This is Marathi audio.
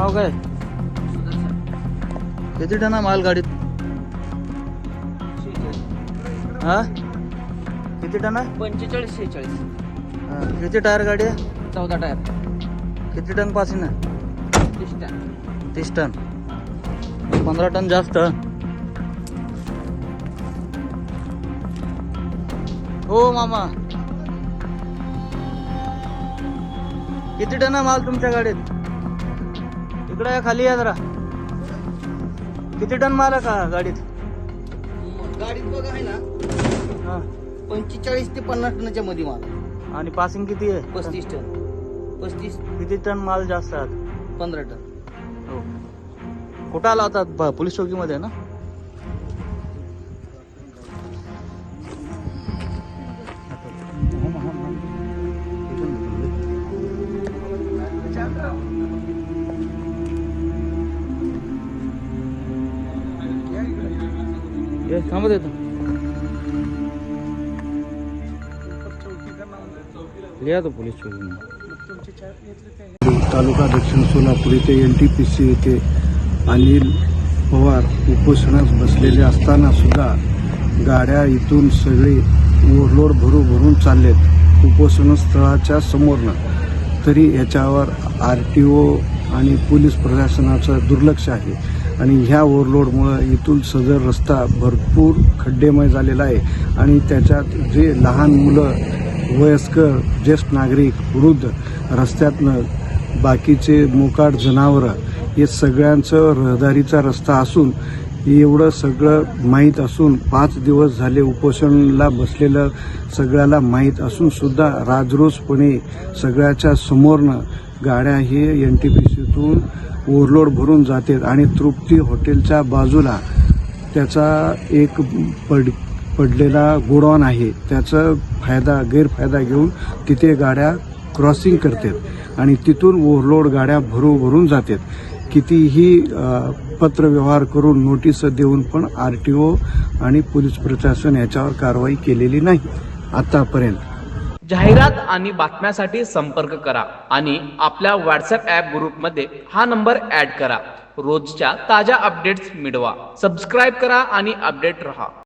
नाव काय किती टन आहे माल गाडीत। हा? किती टन आहे? पंचेचाळीस शेहेचाळीस. हा, किती टायर गाडी आहे? चौदा टायर. किती टन पासिंग आहे? तीस टन. तीस टन. पंधरा टन जास्त. हो मामा. किती टन आहे माल तुमच्या गाडीत? इकडे या, खाली या जरा. किती टन माल आहे का गाडीत? गाडीत बघा आहे ना हा. पंचेचाळीस ते पन्नास टनाच्या मध्ये माल. आणि पासिंग किती आहे? पस्तीस टन. पस्तीस. किती टन माल जास्त आहे पंधरा टन. हो. कुठं आला होता? प- पोलीस चौकीमध्ये ना? ये, थांबत येतो लिहा तो पोलीस तालुका दक्षिण सोलापूर येथे एन टी पी सी येथे अनिल पवार उपोषणास बसलेले असताना सुद्धा गाड्या इथून सगळे ओव्हरलोड भरू भरून चाललेत. उपोषणस्थळाच्या समोरनं. तरी याच्यावर आर टी ओ आणि पोलीस प्रशासनाचं दुर्लक्ष आहे. आणि ह्या ओव्हरलोडमुळं इथून सदर रस्ता भरपूर खड्डेमय झालेला आहे. आणि त्याच्यात जे लहान मुलं वयस्कर ज्येष्ठ नागरिक वृद्ध रस्त्यातनं बाकीचे मोकाट जनावरं हे सगळ्यांचं रहदारीचा रस्ता असून एवढं सगळं माहीत असून पाच दिवस झाले उपोषणला बसलेलं सगळ्याला माहीत असून सुद्धा राजरोसपणे सगळ्याच्या समोरनं गाड्या हे एन टी पी सीतून ओव्हरलोड भरून जातात आणि तृप्ती हॉटेलच्या बाजूला त्याचा एक पड पडलेला गोडॉन आहे. त्याचा फायदा गैरफायदा घेऊन तिथे गाड्या क्रॉसिंग करतात आणि तिथून ओव्हरलोड गाड्या भरू भरून जातात. कितीही पत्रव्यवहार करून नोटीस देऊन पण आर टी ओ आणि पोलीस प्रशासन याच्यावर कारवाई केलेली नाही आतापर्यंत. जाहिरात आणि बातम्यासाठी संपर्क करा आणि आपल्या व्हॉट्सअप ॲप ग्रुपमध्ये हा नंबर ॲड करा. रोजच्या ताज्या अपडेट्स मिळवा. सबस्क्राईब करा आणि अपडेट रहा.